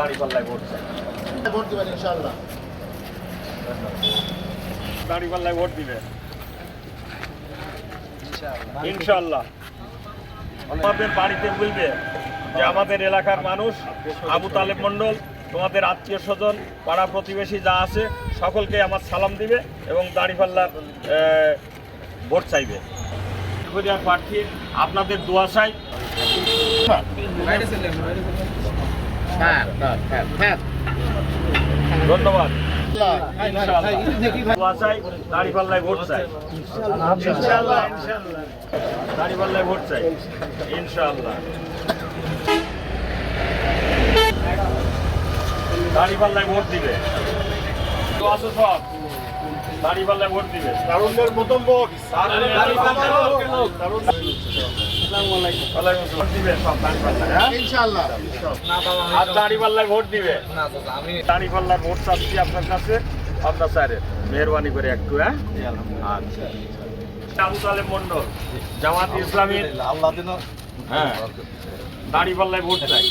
দাঁড়িপাল্লায় vote চাই। Vote দিবেন ইনশাআল্লাহ। দাঁড়িপাল্লায় ভোট দিবে। ইনশাল্লাহ আমাদের বাড়িতে বলবে যে আমাদের এলাকার মানুষ আবু তালেব মণ্ডল তোমাদের আত্মীয় স্বজন পাড়া প্রতিবেশী যা আছে সকলকে আমার সালাম দিবে এবং দাঁড়িপাল্লার ভোট চাইবে। প্রার্থী আপনাদের দোয়া চাই। ধন্যবাদ। দোয়া চাই দাঁড়িপাল্লায় ভোট চাই। ইনশাআল্লাহ ইনশাআল্লাহ। দাঁড়িপাল্লায় ভোট চাই ইনশাআল্লাহ। দাঁড়িপাল্লায় ভোট দিবে। আসো সব। দাঁড়িপাল্লায় ভোট দিবে। তারুণদের প্রথম ভোট। ওয়ালাইকুম আসসালাম। সব দাঁড়িপাল্লায় হ্যাঁ? ইনশাআল্লাহ। আর দাঁড়িপাল্লায় ভোট দিবে? দাঁড়িপাল্লার ভোট চাচ্ছি আপনার কাছে। আপনার স্যারের মেহরবানি করে একটু হ্যাঁ? আচ্ছা আবু তালেব মন্ডল জামাত ইসলামীর আল্লাহ দিন হ্যাঁ। দাঁড়িপাল্লায় ভোট চাই।